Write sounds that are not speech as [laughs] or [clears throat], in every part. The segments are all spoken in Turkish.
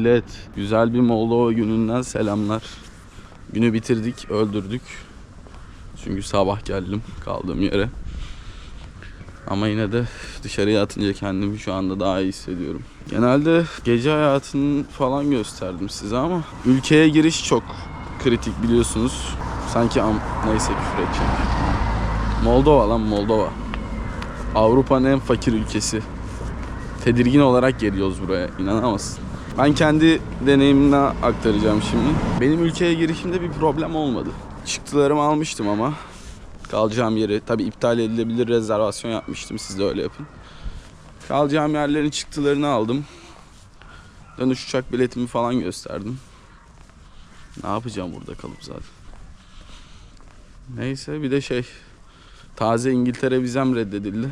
Millet güzel bir Moldova gününden selamlar. Günü bitirdik, öldürdük. Çünkü sabah geldim kaldığım yere. Ama yine de dışarıya atınca kendimi şu anda daha iyi hissediyorum. Genelde gece hayatını falan gösterdim size ama ülkeye giriş çok kritik biliyorsunuz. Sanki am neyse küfür edeceğim. Moldova lan Moldova. Avrupa'nın en fakir ülkesi. Tedirgin olarak geliyoruz buraya. inanamazsın. Ben kendi deneyimimden aktaracağım şimdi. Benim ülkeye girişimde bir problem olmadı. Çıktılarımı almıştım ama kalacağım yeri tabi iptal edilebilir rezervasyon yapmıştım. Siz de öyle yapın. Kalacağım yerlerin çıktılarını aldım. Dönüş uçak biletimi falan gösterdim. Ne yapacağım burada kalıp zaten. Neyse bir de şey taze İngiltere vizem reddedildi.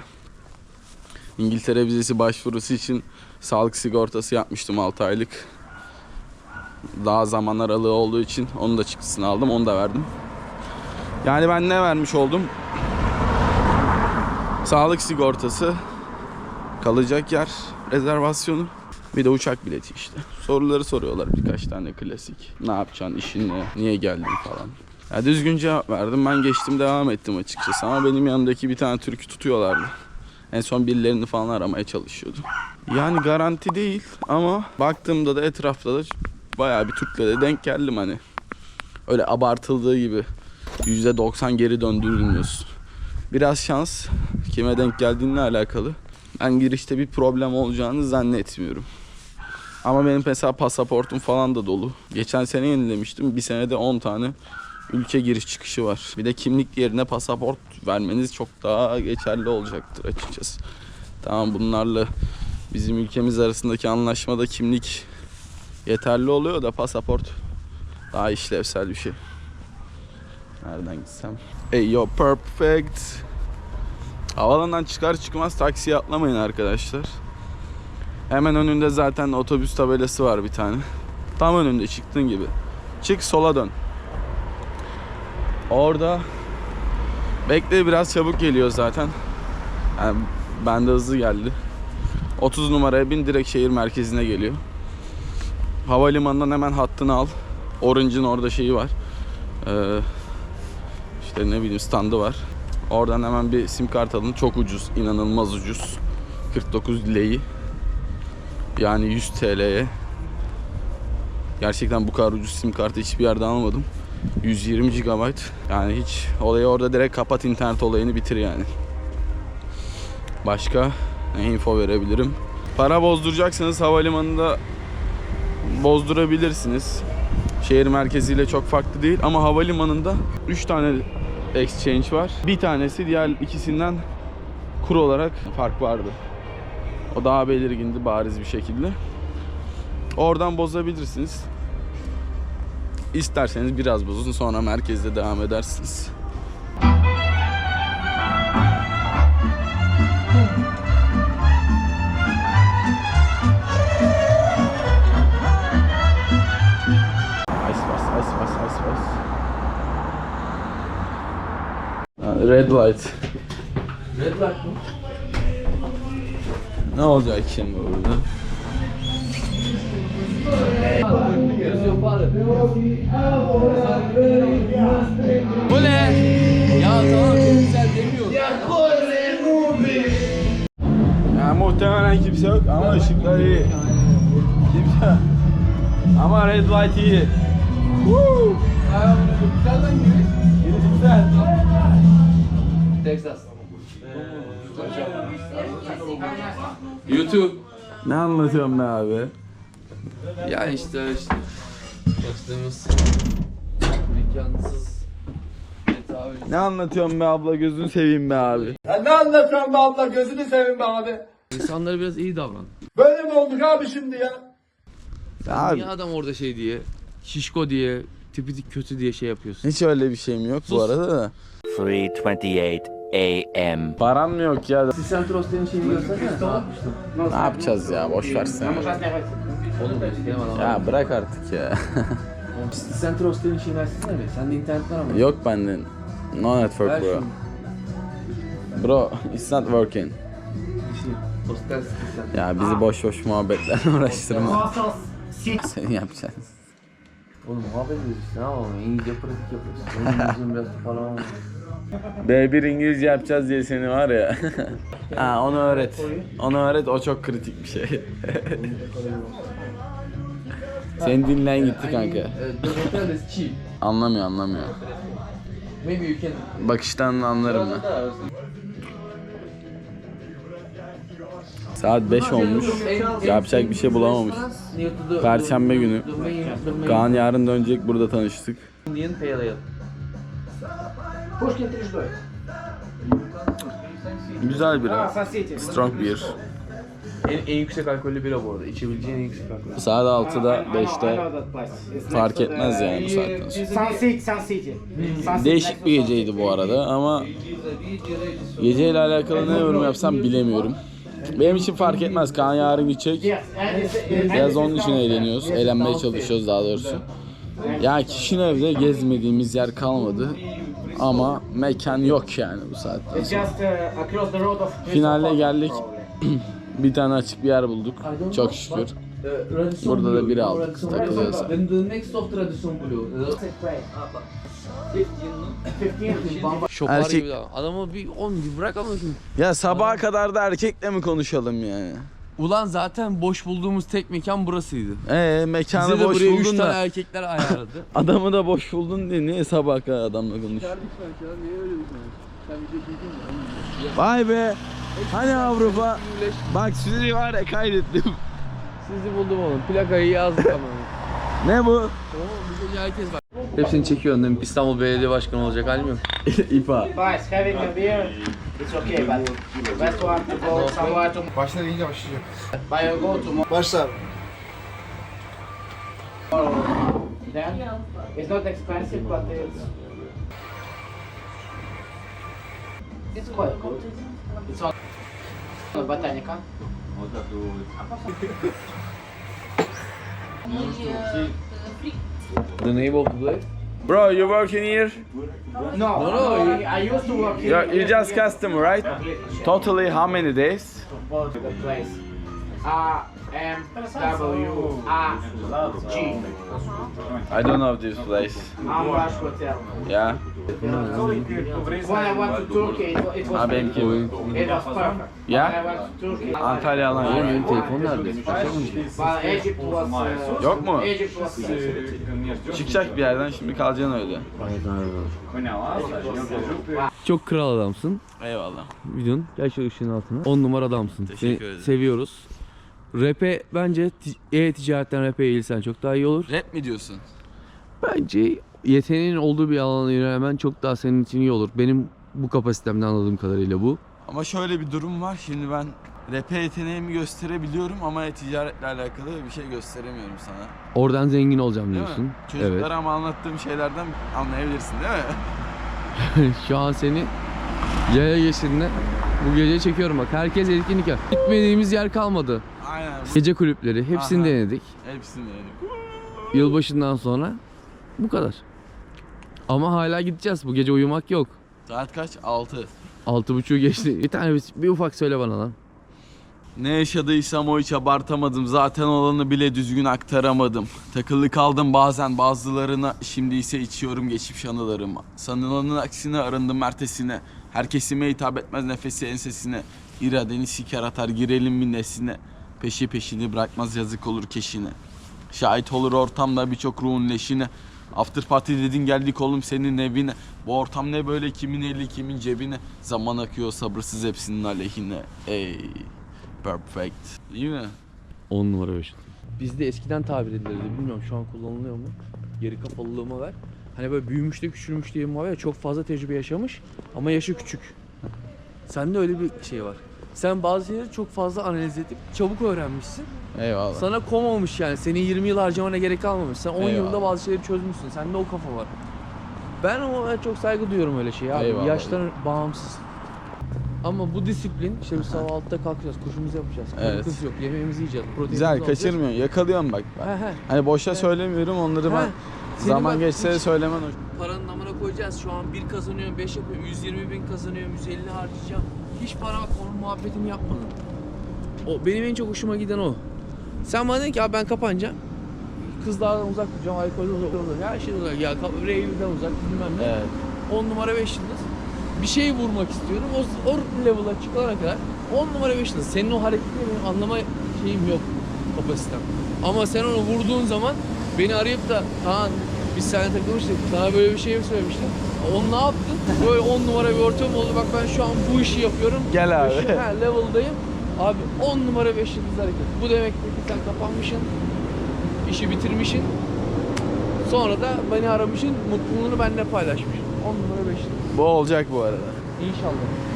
İngiltere vizesi başvurusu için sağlık sigortası yapmıştım 6 aylık. Daha zaman aralığı olduğu için onu da çıktısını aldım, onu da verdim. Yani ben ne vermiş oldum? Sağlık sigortası, kalacak yer rezervasyonu, bir de uçak bileti işte. Soruları soruyorlar birkaç tane klasik. Ne yapacaksın, işin ne, niye geldin falan. Ya düzgün cevap verdim. Ben geçtim devam ettim açıkçası. Ama benim yanımdaki bir tane türkü tutuyorlardı. En son birilerini falan aramaya çalışıyordu. [laughs] Yani garanti değil ama baktığımda da etrafta da bayağı bir Türk'le de denk geldim hani. Öyle abartıldığı gibi %90 geri döndürülmüyorsun. Biraz şans kime denk geldiğinle alakalı. Ben girişte bir problem olacağını zannetmiyorum. Ama benim mesela pasaportum falan da dolu. Geçen sene yenilemiştim. Bir senede 10 tane ülke giriş çıkışı var. Bir de kimlik yerine pasaport vermeniz çok daha geçerli olacaktır açıkçası. Tamam bunlarla bizim ülkemiz arasındaki anlaşmada kimlik yeterli oluyor da pasaport daha işlevsel bir şey. Nereden gitsem? Hey yo perfect. Havalandan çıkar çıkmaz taksiye atlamayın arkadaşlar. Hemen önünde zaten otobüs tabelası var bir tane. Tam önünde çıktığın gibi. Çık sola dön. Orada bekle biraz çabuk geliyor zaten. Yani bende hızlı geldi. 30 numaraya bin direkt şehir merkezine geliyor. Havalimanından hemen hattını al. Orange'ın orada şeyi var. Ee, işte ne bileyim standı var. Oradan hemen bir sim kart alın. Çok ucuz, inanılmaz ucuz. 49 lei. Yani 100 TL'ye. Gerçekten bu kadar ucuz sim kartı hiçbir yerde almadım. 120 GB. Yani hiç olayı orada direkt kapat internet olayını bitir yani. Başka ne info verebilirim? Para bozduracaksanız havalimanında bozdurabilirsiniz. Şehir merkeziyle çok farklı değil ama havalimanında 3 tane exchange var. Bir tanesi diğer ikisinden kur olarak fark vardı. O daha belirgindi bariz bir şekilde. Oradan bozabilirsiniz. İsterseniz biraz bozun sonra merkezde devam edersiniz. Red light. Red light mı? Ne olacak şimdi burada? Bu ne? Ya tamam çok güzel demiyor. Ya muhtemelen kimse yok ama ışıklar iyi. Kimse. Ama red light iyi. Woo! Gerisi güzel. Texas. YouTube. Ne anlatıyorum be abi? Ya işte işte. Baktığımız imkansız tedavi. Ne anlatıyorum be abla gözünü seveyim be abi. Ya ne anlatıyorsun be abla gözünü seveyim be abi. İnsanlara biraz iyi davran. Böyle mi olduk abi şimdi ya? Abi Niye adam orada şey diye, şişko diye, tipi kötü diye şey yapıyorsun? hiç öyle bir şeyim yok bu Sus. arada da. 3:28 a.m. Param mı yok ya? Sentros'un şeyini görsene. Ne yapacağız ya? Boş. Oğlum benim adam. Ya bırak artık ya. [laughs] Sentros'un şeyini versene mi? Sende internet var ama. yok bende. No network Ver bro. şunu. Bro, it's not working. Şey. Sen. Ya bizi boş boş muhabbetlerle uğraştırma. Sen [laughs] yapacaksın. Oğlum muhabbet ediyoruz işte ama İngilizce pratik yapıyoruz. Benim [laughs] İngilizcem biraz falan. B1 İngilizce yapacağız diye seni var ya. ha onu öğret. Onu öğret o çok kritik bir şey. Senin dinlen gitti kanka. Anlamıyor anlamıyor. Maybe you. Bakıştan anlarım ben. Saat 5 olmuş. Yapacak bir şey bulamamış. Perşembe günü. Kaan yarın dönecek burada tanıştık. Güzel bir. Strong bir. En, en yüksek alkollü bira bu arada. İçebileceğin en yüksek alkollü. Saat 6'da I know 5'te that place. It's fark etmez yani bu saatten sonra. Sun City, Sun City. Sun City Değişik bir geceydi bu arada ama geceyle alakalı ne yorum yapsam bilemiyorum. Benim için fark etmez. Kaan yarın gidecek. Biraz onun için eğleniyoruz. Eğlenmeye çalışıyoruz daha doğrusu. Ya Kişinev'de gezmediğimiz yer kalmadı. Ama mekan yok yani bu saatten sonra. uh, Finale geldik. [clears throat] Bir tane açık bir yer bulduk. Çok şükür. Burada da biri aldık, takılıyoruz. Then the next of Tradition Blue. probably. 15 Şoplar Erkek- gibi daha. Adamı bir 10 gibi bırak ama şimdi. Ya sabaha kadar da erkekle mi konuşalım yani? Ulan zaten boş bulduğumuz tek mekan burasıydı. Ee mekanı Bize de boş buraya 3 buldun tane da erkekler ayarladı. [laughs] adamı da boş buldun diye niye sabaha kadar adamla konuş? Vay be. Hani Avrupa? Bak sizi var ya kaydettim. Sizi buldum oğlum. Plakayı yazdık ama. Ne bu? Tamam bu gece herkes var. Hepsini çekiyor önünden. İstanbul Belediye Başkanı olacak halim yok. [laughs] İpa. Başla deyince başlayacak. Başla. Then it's not expensive, but it's it's quite good. It's on Botanica. [laughs] The name of the place? Bro, you working here? No, no, I, I used to work here. You're, you're just customer, right? Totally how many days? the place. R M W R G. I don't know this place. Ambash Hotel. Yeah. When I went to Turkey, it, wa- it was Ha benimki. it was perfect. Yeah? When I went to Turkey, Antalya Oğlum alan benim telefon nerede? but Egypt was uh, Yok mu? Egypt was Çıkacak bir yerden şimdi kalacaksın öyle. Çok kral adamsın. Eyvallah. Videonun gel şu ışığın altına. 10 numara adamsın. Teşekkür Seni ederim. Seviyoruz. Rap'e bence ti- e-ticaretten rap'e eğilsen çok daha iyi olur. Rap mi diyorsun? Bence yeteneğin olduğu bir alana yönelmen çok daha senin için iyi olur. Benim bu kapasitemden anladığım kadarıyla bu. Ama şöyle bir durum var. Şimdi ben rap'e yeteneğimi gösterebiliyorum ama ticaretle alakalı bir şey gösteremiyorum sana. Oradan zengin olacağım Değil diyorsun. mi? Çocuklara ama anlattığım şeylerden anlayabilirsin değil mi? Evet. [laughs] Şu an seni yaya geçidine bu gece çekiyorum bak. Herkes etkinlik yap. Gitmediğimiz yer kalmadı. Aynen. Gece kulüpleri hepsini Aha. denedik. Hepsini yedim. Yılbaşından sonra bu kadar. Ama hala gideceğiz. Bu gece uyumak yok. Saat kaç? 6. Altı buçuğu geçti. Bir tane bir, bir ufak söyle bana lan. Ne yaşadıysam o hiç abartamadım. Zaten olanı bile düzgün aktaramadım. Takılı kaldım bazen bazılarına. Şimdi ise içiyorum geçmiş anılarıma. Sanılanın aksine arındım ertesine. Herkesime hitap etmez nefesi ensesine. İradeni siker atar girelim bir nesine. Peşi peşini bırakmaz yazık olur keşine. Şahit olur ortamda birçok ruhun leşine. After party dedin geldik oğlum senin evine. Bu ortam ne böyle kimin eli kimin cebine. Zaman akıyor sabırsız hepsinin aleyhine. Ey perfect. Değil mi? 10 numara 5. Bizde eskiden tabir edilirdi. Bilmiyorum şu an kullanılıyor mu? Geri kapalılığıma ver. Hani böyle büyümüş de küçülmüş diye var ya çok fazla tecrübe yaşamış ama yaşı küçük. Sende öyle bir şey var. Sen bazı şeyleri çok fazla analiz edip çabuk öğrenmişsin. Eyvallah. Sana komamış yani. Senin 20 yıl harcamana gerek kalmamış. Sen 10 Eyvallah. yılda bazı şeyleri çözmüşsün. Sende o kafa var. Ben ama çok saygı duyuyorum öyle şeye abi. Eyvallah. Yaştan bağımsız. Ama bu disiplin işte biz sabah 6'da kalkacağız, koşumuzu yapacağız. Evet. Evet. yok, yemeğimizi yiyeceğiz, proteinimizi Güzel alacağız. kaçırmıyorsun. Yakalıyorum bak. He he. Hani boşa söylemiyorum onları ben. Seni Zaman bak, geçse de söylemen hoş. Paranın amına koyacağız. Şu an 1 kazanıyorum, 5 yapıyorum, 120 bin kazanıyorum, 150 harcayacağım. Hiç para bak onun muhabbetini yapmadın. O benim en çok hoşuma giden o. Sen bana dedin ki abi ben kapanacağım. Kızlardan uzak duracağım, alkolden uzak duracağım. Her şeyden uzak. Ya rave'den uzak bilmem ne. Evet. 10 numara 5 yıldız. Bir şey vurmak istiyorum. O, o level'a çıkana kadar 10 numara 5 yıldız. Senin o hareketleri benim anlama şeyim yok. Kapasitem. Ama sen onu vurduğun zaman beni arayıp da Kaan biz seninle takılmıştık. Sana böyle bir şey mi söylemiştim? Onu ne yaptın? Böyle 10 numara bir ortam oldu. Bak ben şu an bu işi yapıyorum. Gel abi. Şu, ha, level'dayım. Abi 10 numara 5 yıldız hareket. Bu demektir ki sen kapanmışsın. işi bitirmişsin. Sonra da beni aramışsın. Mutluluğunu benimle paylaşmışsın. 10 numara 5 yıldız. Bu olacak bu arada. İnşallah.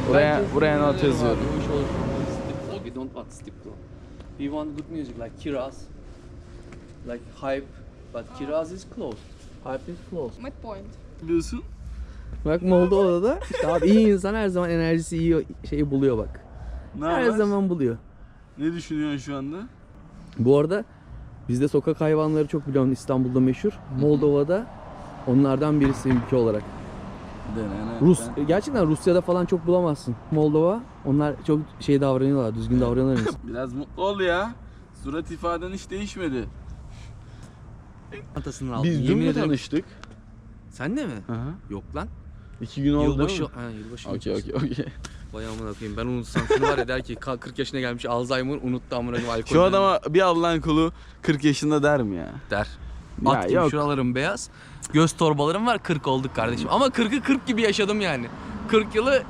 Buraya- Bence buraya not yazıyorum. abi, bu iş olur. We don't want stipto. We want good music like Kiraz. Like Hype. But Kiraz is closed. Hype is closed. Midpoint. Biliyorsun. Bak Moldova'da da işte abi iyi insan her zaman enerjisi iyi şeyi buluyor bak. Ne Her haber? zaman buluyor. Ne düşünüyorsun şu anda? Bu arada bizde sokak hayvanları çok biliyorsun İstanbul'da meşhur. Moldova'da onlardan birisi ülke olarak. Rus gerçekten Rusya'da falan çok bulamazsın. Moldova onlar çok şey davranıyorlar, düzgün davranıyorlar. [laughs] Biraz mutlu ol ya. Surat ifaden hiç değişmedi. Çantasını aldım. Biz dün Yemin mü ederim. tanıştık? Sen de mi? Hı hı. Yok lan. İki gün oldu Yılbaşı. değil mi? Ha, yılbaşı. Okey okey okey. Vay amına koyayım. Ben unutsam şunu var ya der ki "Ka- 40 yaşına gelmiş Alzheimer unuttu amına koyayım alkol. Şu adama bir Allah'ın kulu 40 yaşında der mi ya? der. Ya gibi yok. şuralarım beyaz. Göz torbalarım var 40 olduk kardeşim. Ama 40'ı 40 gibi yaşadım yani. 40 yılı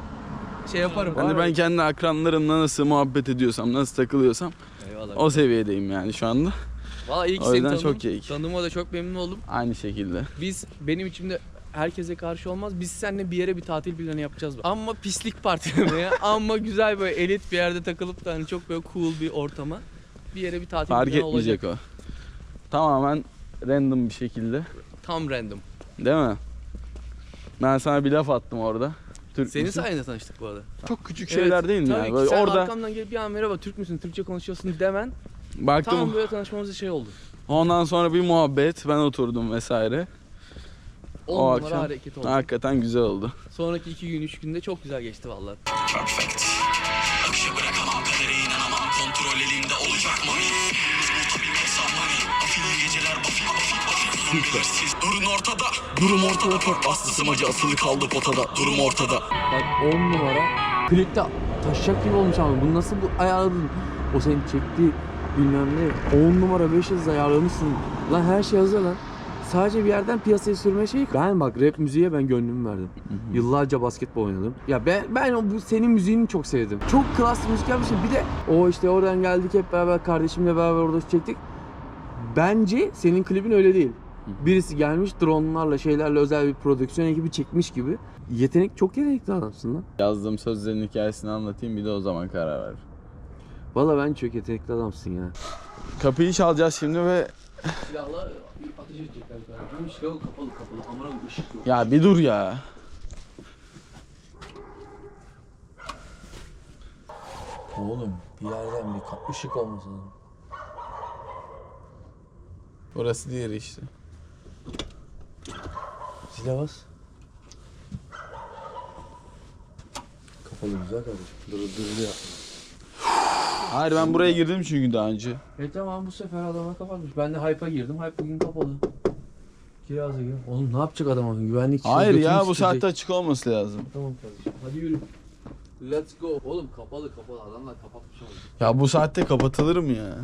şey yaparım. Hani ben kendi akranlarımla nasıl muhabbet ediyorsam, nasıl takılıyorsam Eyvallah. o seviyedeyim yani şu anda. Valla iyi ki O seni yüzden tanıdım. çok keyif. Tanıdığıma da çok memnun oldum. Aynı şekilde. Biz benim içimde herkese karşı olmaz. Biz seninle bir yere bir tatil planı yapacağız. Ama pislik partilemeye, [laughs] ama güzel böyle elit bir yerde takılıp da hani çok böyle cool bir ortama bir yere bir tatil Fark planı olacak. etmeyecek o. Tamamen random bir şekilde. Tam random. Değil mi? Ben sana bir laf attım orada. Türk Senin müsün? sayende tanıştık bu arada. Çok küçük şeyler değil mi tabii yani? ki. Böyle Sen orada arkamdan gelip bir an merhaba Türk müsün, Türkçe konuşuyorsun demen baktım. tam böyle tanışmamız şey oldu. Ondan sonra bir muhabbet, ben oturdum vesaire. 10 O numara akşam hareket oldu. Hakikaten güzel oldu. Sonraki 2 gün 3 günde çok güzel geçti vallahi. Akışa bırakamam kadere inanamam Kontrol elimde olacak mami Durun ortada Durum ortada Pört bastı smacı asılı kaldı potada Durum ortada Bak 10 numara. Klipte taşacak gibi olmuş ama bunu nasıl bu ayarladın? O senin çektiği bilmem ne 10 numara 5 yıldız ayarlamışsın. Lan her şey hazır lan. Sadece bir yerden piyasaya sürme şey. Ben bak rap müziğe ben gönlümü verdim. Yıllarca basketbol oynadım. Ya ben ben bu senin müziğini çok sevdim. Çok klas müzik yapmışsın. Bir de o işte oradan geldik hep beraber kardeşimle beraber orada çektik. Bence senin klibin öyle değil. Birisi gelmiş dronlarla şeylerle özel bir prodüksiyon ekibi çekmiş gibi. Yetenek çok yetenekli adamsın lan. Yazdığım sözlerin hikayesini anlatayım bir de o zaman karar ver. Valla ben çok yetenekli adamsın ya. Kapıyı çalacağız şimdi ve Silahla ateş edecekler. Gümüş kapalı kapalı. Amına ışık yok. ya bir dur ya. Oğlum bir yerden bir ışık olması lazım. Orası diğeri işte. Zile bas. Kapalı güzel kardeşim. Dur dur ya. Hayır ben buraya girdim çünkü daha önce. E tamam bu sefer adama kapatmış. Ben de Hype'a girdim. Hype bugün kapalı. Kiraza girdim. Oğlum ne yapacak adam? Güvenlik Hayır götünü ya bu sikecek. saatte açık olması lazım. Tamam kardeşim. Hadi yürü. Let's go. Oğlum kapalı kapalı. Adamlar kapatmış oldu. Ya bu saatte kapatılır mı ya?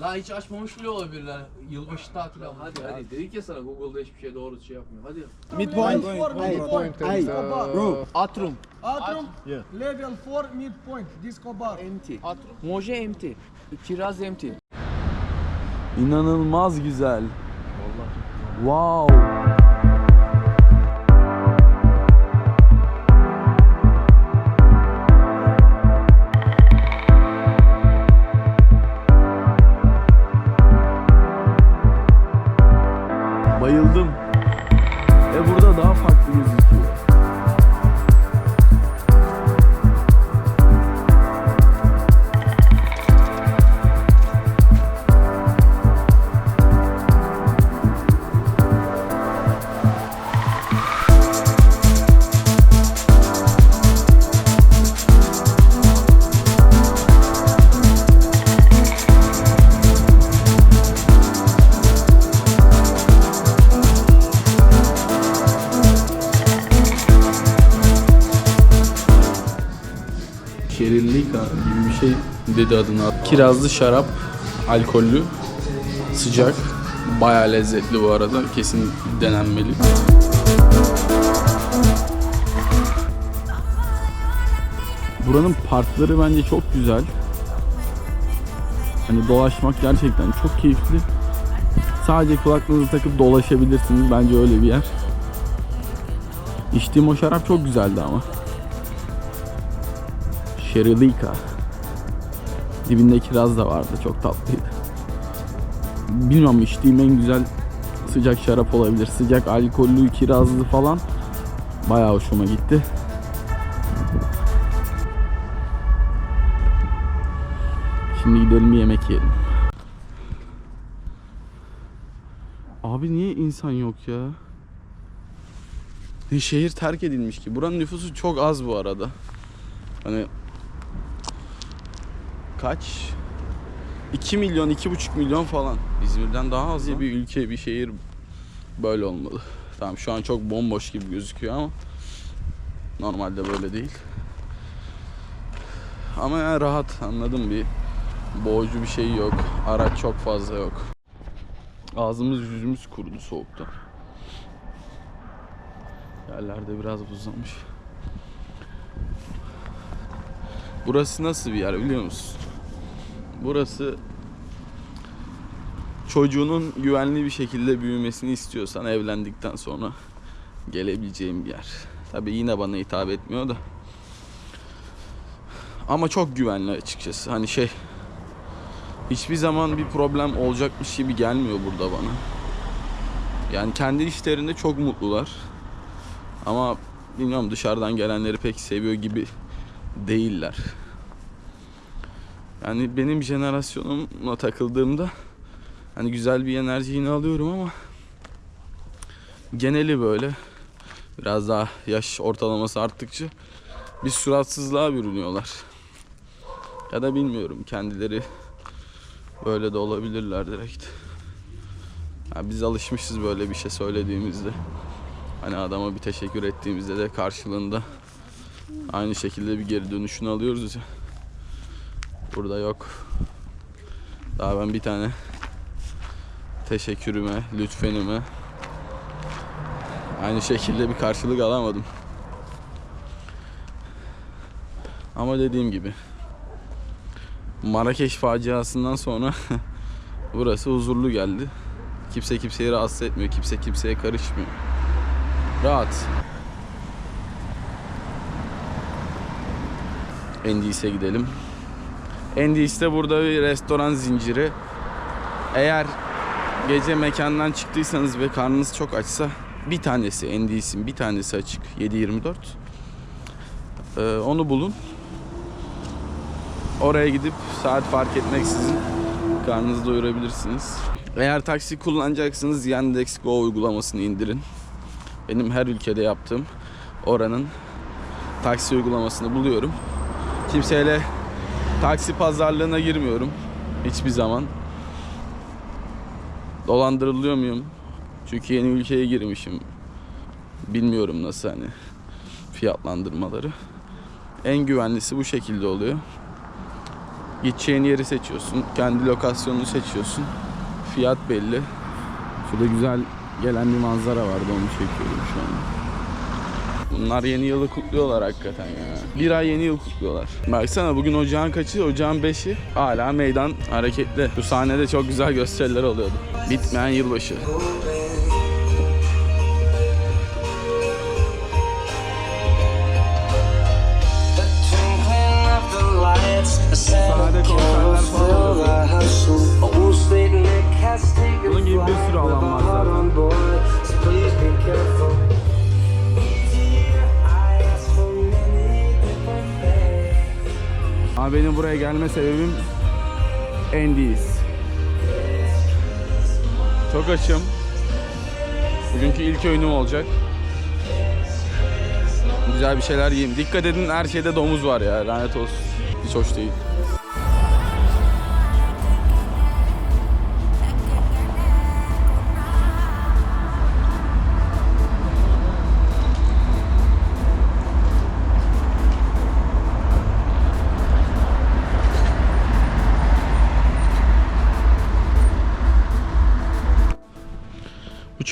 La hiç açmamış bile olabilirler. Yılbaşı tatili ama hadi hadi. Dedik ya sana Google'da hiçbir şey doğru şey yapmıyor. Hadi. Midpoint. Midpoint. Bro. Atrum. Atrium. Level 4 midpoint. Disco bar. Empty. Atrum. Moje empty. Kiraz empty. İnanılmaz güzel. Vallahi Wow. Şirinlika gibi bir şey dedi adına. Kirazlı şarap, alkollü, sıcak. Bayağı lezzetli bu arada. Kesin denenmeli. Buranın parkları bence çok güzel. Hani dolaşmak gerçekten çok keyifli. Sadece kulaklığınızı takıp dolaşabilirsiniz. Bence öyle bir yer. İçtiğim o şarap çok güzeldi ama. Şerilika. Dibinde kiraz da vardı. Çok tatlıydı. Bilmiyorum içtiğim en güzel sıcak şarap olabilir. Sıcak alkollü, kirazlı falan. Bayağı hoşuma gitti. Şimdi gidelim bir yemek yiyelim. Abi niye insan yok ya? Bir şehir terk edilmiş ki. Buranın nüfusu çok az bu arada. Hani kaç? 2 milyon, 2,5 milyon falan. İzmir'den daha az ya. Bir ülke, bir şehir böyle olmalı. Tamam şu an çok bomboş gibi gözüküyor ama normalde böyle değil. Ama yani rahat anladım bir boğucu bir şey yok. Araç çok fazla yok. Ağzımız yüzümüz kurudu soğukta. Yerlerde biraz buzlamış. Burası nasıl bir yer biliyor musun? Burası çocuğunun güvenli bir şekilde büyümesini istiyorsan evlendikten sonra gelebileceğim bir yer. Tabii yine bana hitap etmiyor da. Ama çok güvenli açıkçası. Hani şey hiçbir zaman bir problem olacakmış gibi gelmiyor burada bana. Yani kendi işlerinde çok mutlular. Ama bilmiyorum dışarıdan gelenleri pek seviyor gibi değiller. Yani benim jenerasyonumla takıldığımda hani güzel bir enerji yine alıyorum ama geneli böyle biraz daha yaş ortalaması arttıkça bir suratsızlığa bürünüyorlar. Ya da bilmiyorum kendileri böyle de olabilirler direkt. Ya biz alışmışız böyle bir şey söylediğimizde. Hani adama bir teşekkür ettiğimizde de karşılığında aynı şekilde bir geri dönüşünü alıyoruz ya. Burada yok. Daha ben bir tane teşekkürüme, lütfenime aynı şekilde bir karşılık alamadım. Ama dediğim gibi Marrakeş faciasından sonra [laughs] burası huzurlu geldi. Kimse kimseyi rahatsız etmiyor. Kimse kimseye karışmıyor. Rahat. Endis'e gidelim. Endis'te burada bir restoran zinciri. Eğer gece mekandan çıktıysanız ve karnınız çok açsa bir tanesi Endis'in bir tanesi açık 7-24. Ee, onu bulun. Oraya gidip saat fark etmeksizin karnınızı doyurabilirsiniz. Eğer taksi kullanacaksınız Yandex Go uygulamasını indirin. Benim her ülkede yaptığım oranın taksi uygulamasını buluyorum. Kimseyle taksi pazarlığına girmiyorum hiçbir zaman. Dolandırılıyor muyum? Çünkü yeni ülkeye girmişim. Bilmiyorum nasıl hani fiyatlandırmaları. En güvenlisi bu şekilde oluyor. Gideceğin yeri seçiyorsun. Kendi lokasyonunu seçiyorsun. Fiyat belli. Şurada güzel gelen bir manzara vardı onu çekiyorum şu an. Bunlar yeni yılı kutluyorlar hakikaten ya. Bir ay yeni yıl kutluyorlar. Baksana bugün ocağın kaçı? Ocağın beşi. Hala meydan hareketli. Bu sahnede çok güzel gösteriler oluyordu. Bitmeyen yılbaşı. Benim buraya gelme sebebim Andy's. Çok açım. Bugünkü ilk öğünüm olacak. Güzel bir şeyler yiyeyim. Dikkat edin her şeyde domuz var ya lanet olsun. Hiç hoş değil.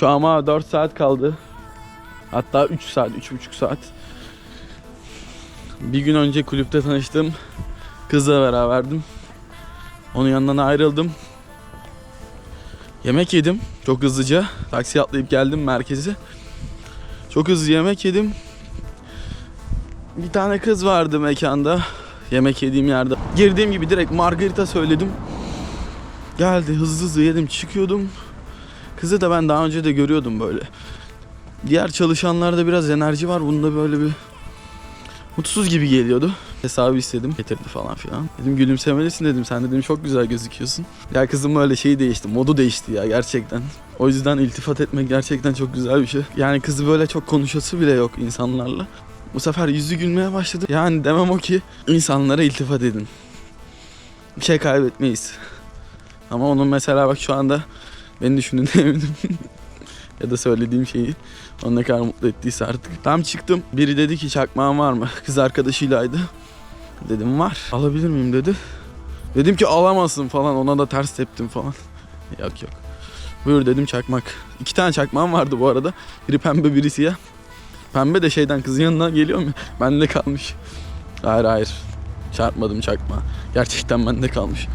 Uçağıma 4 saat kaldı. Hatta 3 saat, 3,5 saat. Bir gün önce kulüpte tanıştım. Kızla beraberdim. Onun yanından ayrıldım. Yemek yedim çok hızlıca. Taksi atlayıp geldim merkeze. Çok hızlı yemek yedim. Bir tane kız vardı mekanda. Yemek yediğim yerde. Girdiğim gibi direkt margarita söyledim. Geldi hızlı hızlı yedim çıkıyordum. Kızı da ben daha önce de görüyordum böyle. Diğer çalışanlarda biraz enerji var. Bunda böyle bir mutsuz gibi geliyordu. Hesabı istedim. Getirdi falan filan. Dedim gülümsemelisin dedim. Sen dedim çok güzel gözüküyorsun. Ya kızım böyle şey değişti. Modu değişti ya gerçekten. O yüzden iltifat etmek gerçekten çok güzel bir şey. Yani kızı böyle çok konuşası bile yok insanlarla. Bu sefer yüzü gülmeye başladı. Yani demem o ki insanlara iltifat edin. Bir şey kaybetmeyiz. Ama onun mesela bak şu anda beni düşündüğüne [laughs] eminim. ya da söylediğim şeyi onu ne kadar mutlu ettiyse artık. Tam çıktım. Biri dedi ki çakmağın var mı? [laughs] Kız arkadaşıylaydı. Dedim var. Alabilir miyim dedi. Dedim ki alamazsın falan. Ona da ters teptim falan. [laughs] Yok yok. Buyur dedim çakmak. İki tane çakmağım vardı bu arada. Biri pembe biri siyah. Pembe de şeyden kızın yanına geliyor mu? Bende kalmış. Hayır hayır. Çarpmadım çakma. Gerçekten bende kalmış.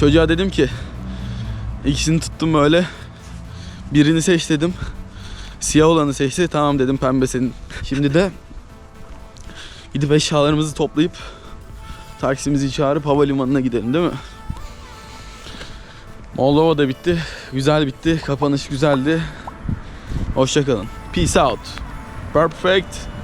Çocuğa dedim ki ikisini tuttum böyle. Birini seç dedim. Siyah olanı seçti. Tamam dedim pembe senin. Şimdi de gidip eşyalarımızı toplayıp taksimizi çağırıp havalimanına gidelim değil mi? Moldova da bitti. Güzel bitti. Kapanış güzeldi. Hoşçakalın. Peace out. Perfect.